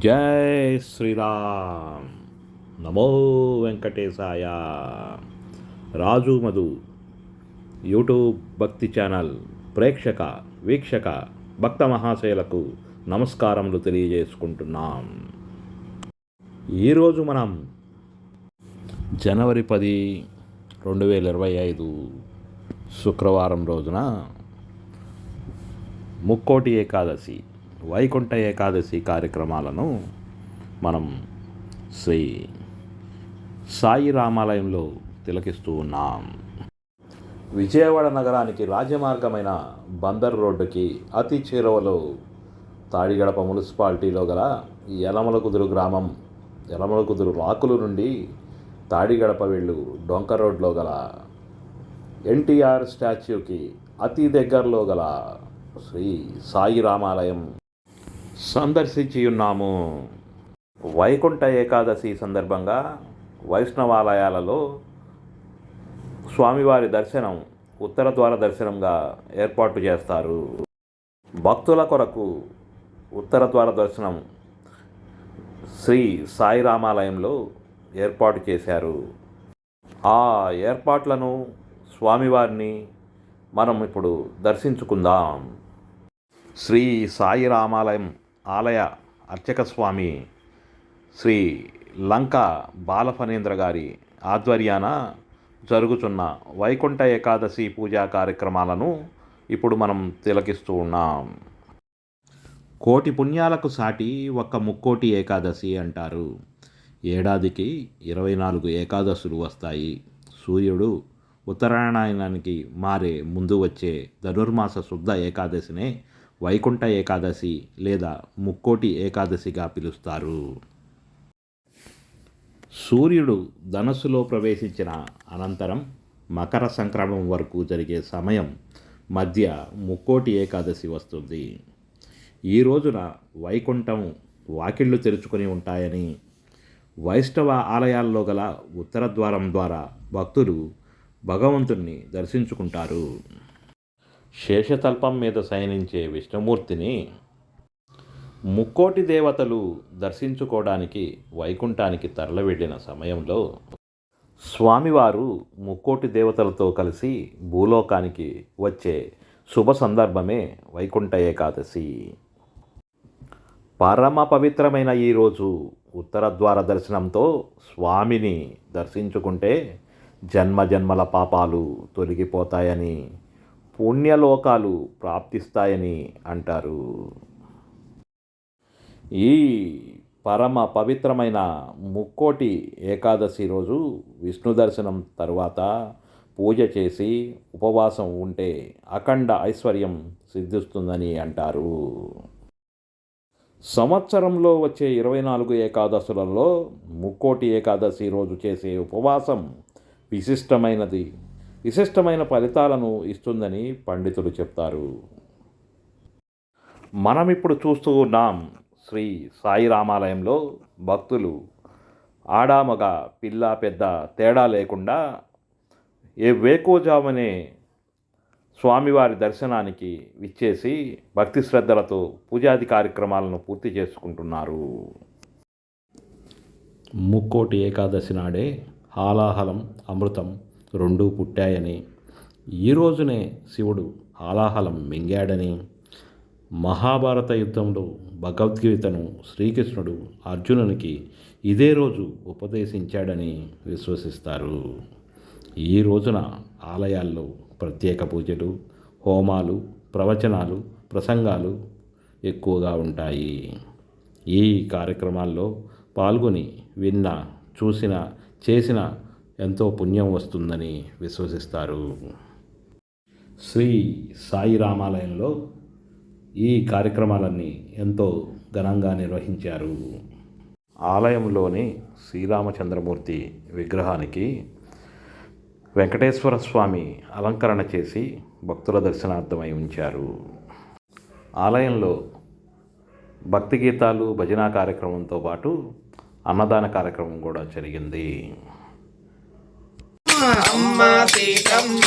జై శ్రీరామ్. నమో వెంకటేశాయ. రాజు మధు యూట్యూబ్ భక్తి ఛానల్ ప్రేక్షక వీక్షక భక్త మహాశయులకు నమస్కారములు తెలియజేసుకుంటున్నాం. ఈరోజు మనం జనవరి పది రెండు వేల ఇరవై ఐదు శుక్రవారం రోజున ముక్కోటి ఏకాదశి. వైకుంఠ ఏకాదశి కార్యక్రమాలను మనం శ్రీ సాయి రామాలయంలో తిలకిస్తూ ఉన్నాం. విజయవాడ నగరానికి రాజమార్గమైన బందర్ రోడ్డుకి అతి చేరువలో తాడిగడప మున్సిపాలిటీలో గల యలమల కుదురు గ్రామం యలమల కుదురు రాకులు నుండి తాడిగడప వెళ్ళు డొంక రోడ్లో గల ఎన్టీఆర్ స్టాచ్యూకి అతి దగ్గరలో గల శ్రీ సాయి రామాలయం సందర్శించి ఉన్నాము వైకుంఠ ఏకాదశి సందర్భంగా వైష్ణవాలయాలలో స్వామివారి దర్శనం ఉత్తర ద్వార దర్శనంగా ఏర్పాటు చేస్తారు. భక్తుల కొరకు ఉత్తర ద్వార దర్శనం శ్రీ సాయి రామాలయంలో ఏర్పాటు చేశారు. ఆ ఏర్పాట్లను స్వామివారిని మనం ఇప్పుడు దర్శించుకుందాం. శ్రీ సాయి రామాలయం ఆలయ అర్చక స్వామి శ్రీ లంక బాలఫణేంద్ర గారి ఆధ్వర్యాన జరుగుతున్న వైకుంఠ ఏకాదశి పూజా కార్యక్రమాలను ఇప్పుడు మనం తిలకిస్తూ ఉన్నాం. కోటి పుణ్యాలకు సాటి ఒక్క ముక్కోటి ఏకాదశి అంటారు. ఏడాదికి ఇరవై నాలుగు ఏకాదశులు వస్తాయి. సూర్యుడు ఉత్తరాయణానికి మారే ముందు వచ్చే ధనుర్మాస శుద్ధ ఏకాదశినే వైకుంఠ ఏకాదశి లేదా ముక్కోటి ఏకాదశిగా పిలుస్తారు. సూర్యుడు ధనస్సులో ప్రవేశించిన అనంతరం మకర సంక్రమం వరకు జరిగే సమయం మధ్య ముక్కోటి ఏకాదశి వస్తుంది. ఈ రోజున వైకుంఠం వాకిళ్ళు తెరుచుకొని ఉంటాయని వైష్ణవ ఆలయాల్లో గల ఉత్తర ద్వారం ద్వారా భక్తులు భగవంతుణ్ణి దర్శించుకుంటారు. శేషతల్పం మీద శయనించే విష్ణుమూర్తిని ముక్కోటి దేవతలు దర్శించుకోవడానికి వైకుంఠానికి తరలివెళ్ళిన సమయంలో స్వామివారు ముక్కోటి దేవతలతో కలిసి భూలోకానికి వచ్చే శుభ సందర్భమే వైకుంఠ ఏకాదశి. పరమ పవిత్రమైన ఈరోజు ఉత్తర ద్వార దర్శనంతో స్వామిని దర్శించుకుంటే జన్మ జన్మల పాపాలు తొలగిపోతాయని పుణ్యలోకాలు ప్రాప్తిస్తాయని అంటారు. ఈ పరమ పవిత్రమైన ముక్కోటి ఏకాదశి రోజు విష్ణు దర్శనం తరువాత పూజ చేసి ఉపవాసం ఉంటే అఖండ ఐశ్వర్యం సిద్ధిస్తుందని అంటారు. సంవత్సరంలో వచ్చే ఇరవై నాలుగు ఏకాదశులలో ముక్కోటి ఏకాదశి రోజు చేసే ఉపవాసం విశిష్టమైనది. విశిష్టమైన ఫలితాలను ఇస్తుందని పండితులు చెప్తారు. మనం ఇప్పుడు చూస్తూ ఉన్నాం శ్రీ సాయి రామాలయంలో భక్తులు ఆడామగ పిల్ల పెద్ద తేడా లేకుండా ఏ వేకోజామనే స్వామివారి దర్శనానికి విచ్చేసి భక్తి శ్రద్ధలతో పూజాది కార్యక్రమాలను పూర్తి చేసుకుంటున్నారు. ముక్కోటి ఏకాదశి నాడే హాలాహలం అమృతం రెండూ పుట్టాయని. ఈ రోజునే శివుడు ఆలాహలం మింగాడని. మహాభారత యుద్ధంలో భగవద్గీతను శ్రీకృష్ణుడు అర్జునునికి ఇదే రోజు ఉపదేశించాడని విశ్వసిస్తారు. ఈ రోజున ఆలయాల్లో ప్రత్యేక పూజలు హోమాలు ప్రవచనాలు ప్రసంగాలు ఎక్కువగా ఉంటాయి. ఈ కార్యక్రమాల్లో పాల్గొని విన్న చూసిన చేసిన ఎంతో పుణ్యం వస్తుందని విశ్వసిస్తారు. శ్రీ సాయి రామాలయంలో ఈ కార్యక్రమాలన్నీ ఎంతో ఘనంగా నిర్వహించారు. ఆలయంలోని శ్రీరామచంద్రమూర్తి విగ్రహానికి వెంకటేశ్వర స్వామి అలంకరణ చేసి భక్తుల దర్శనార్థమై ఉంచారు. ఆలయంలో భక్తి గీతాలు భజన కార్యక్రమంతో పాటు అన్నదాన కార్యక్రమం కూడా జరిగింది. అమ్మ సీతమ్మ.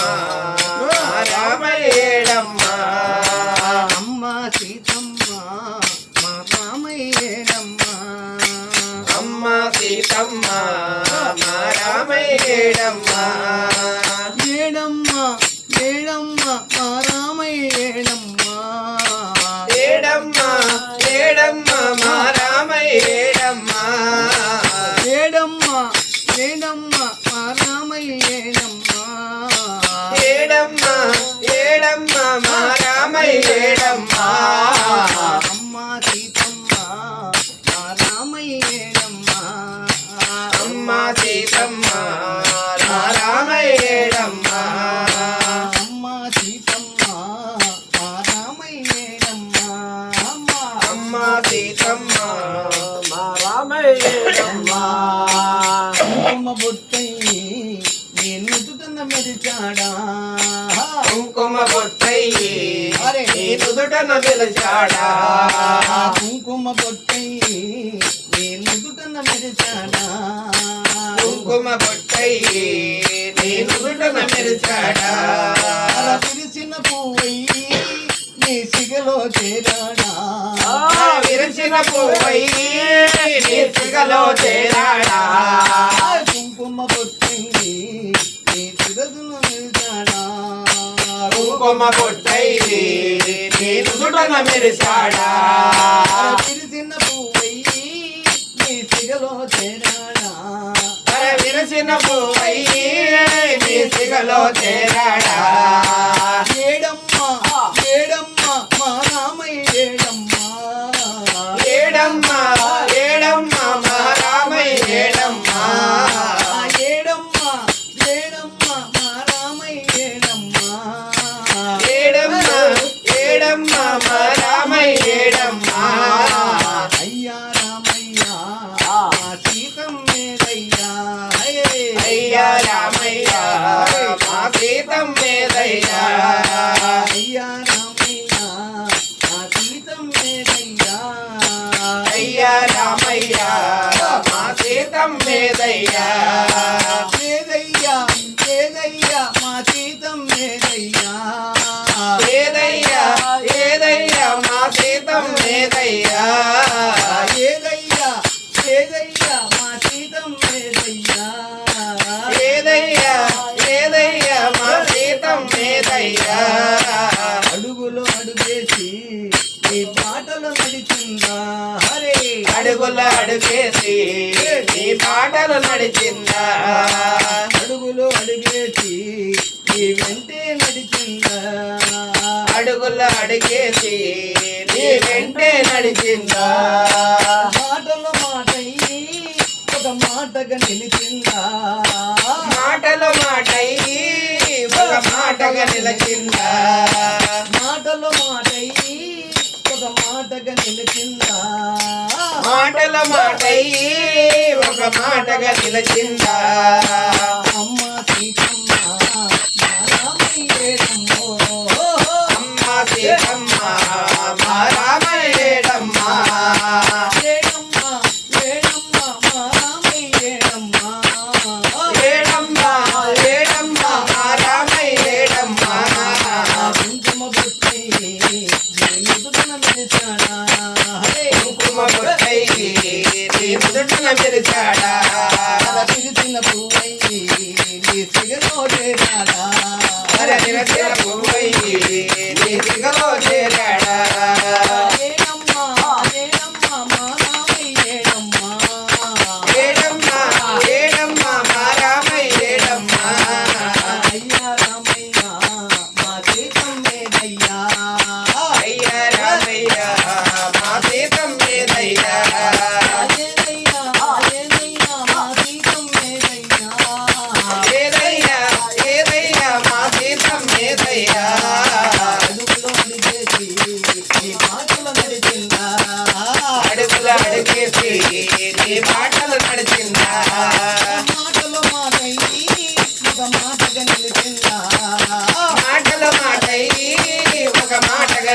కుంకుమ బొట్టై నేను మెరిచాడా? విరిచిన పువ్వై నీ సిగలో చేరాడా? విరిచిన పువ్వై నీ సిగలో చేరాడా? కుంకుమ బొట్టై నీ తిరదును మెరిచాడా కుంకుమ బొట్టై నేను మెరిచాడా విరసిన పోయి మీ సిగలో చేరాడా? రామయ్యా మా సీతం మేదయ్యా. మేదయ్యా ఏదయ్యా మా సీతం మేదయ్యా. ఏదయ్యా ఏదయ్యా మా సీతం మేదయ్యా. అడుగేసి నీ పాటలు నడిచిందా అడుగులు అడిగేసి నీ వెంటే నడిచిందా అడుగులు అడిగేసి నీ వెంటే నడిచిందా మాటలు మాటై ఒక మాటగా నిలిచిందా మాటలు మాటై ఒక మాటగా నిలిచిందా తల్లయ్యి ఒక మాటగా నిలచిందా? అమ్మ సీతమ్మ అమ్మ. సీతమ్మ దిగలో చేరా.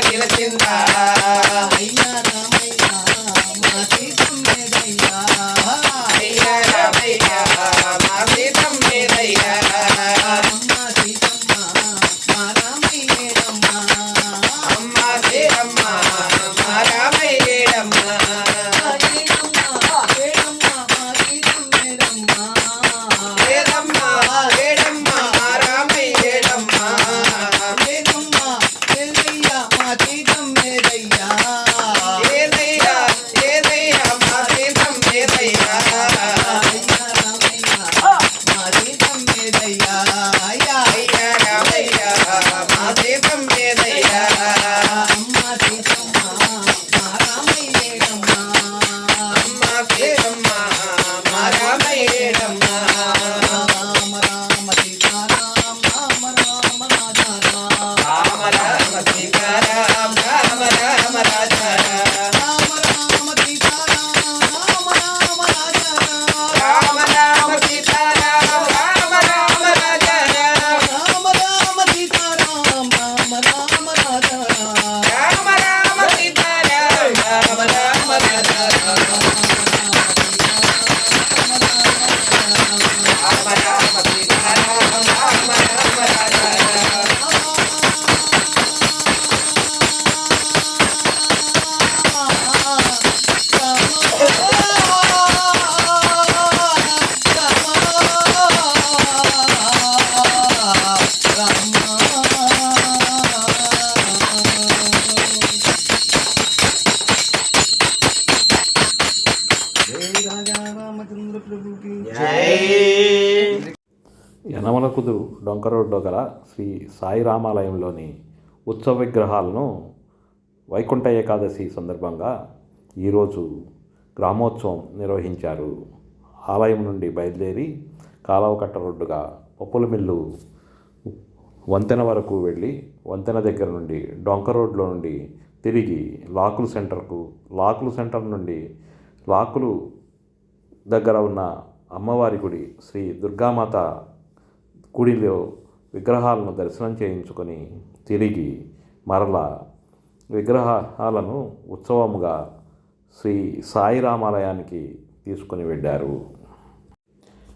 நிலத்தின் డొంక రోడ్లో గల శ్రీ సాయి రామాలయంలోని ఉత్సవ విగ్రహాలను వైకుంఠ ఏకాదశి సందర్భంగా ఈరోజు గ్రామోత్సవం నిర్వహించారు. ఆలయం నుండి బయలుదేరి కాలవకట్ట రోడ్డుగా పప్పుల మిల్లు వంతెన వరకు వెళ్ళి వంతెన దగ్గర నుండి డొంక రోడ్లో నుండి తిరిగి లాకులు సెంటర్కు లాకులు సెంటర్ నుండి లాకులు దగ్గర ఉన్న అమ్మవారి గుడి శ్రీ దుర్గామాత గుడిలో విగ్రహాలను దర్శనం చేయించుకొని తిరిగి మరలా విగ్రహాలను ఉత్సవముగా శ్రీ సాయి రామాలయానికి తీసుకొని వెళ్ళారు.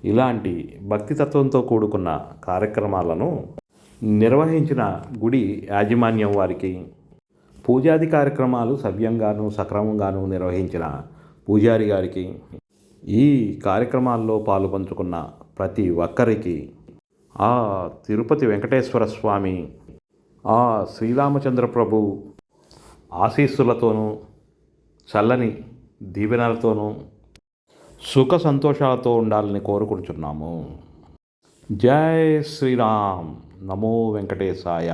ఇలాంటి భక్తితత్వంతో కూడుకున్న కార్యక్రమాలను నిర్వహించిన గుడి యాజమాన్యం వారికి పూజాది కార్యక్రమాలు సవ్యంగాను సక్రమంగాను నిర్వహించిన పూజారి గారికి ఈ కార్యక్రమాల్లో పాలుపంచుకున్న ప్రతి ఒక్కరికి ఆ తిరుపతి వెంకటేశ్వర స్వామి ఆ శ్రీరామచంద్ర ప్రభు ఆశీస్సులతోనూ చల్లని దీవెనలతోనూ సుఖ సంతోషాలతో ఉండాలని కోరుకుంటున్నాము. జై శ్రీరామ్. నమో వెంకటేశాయ.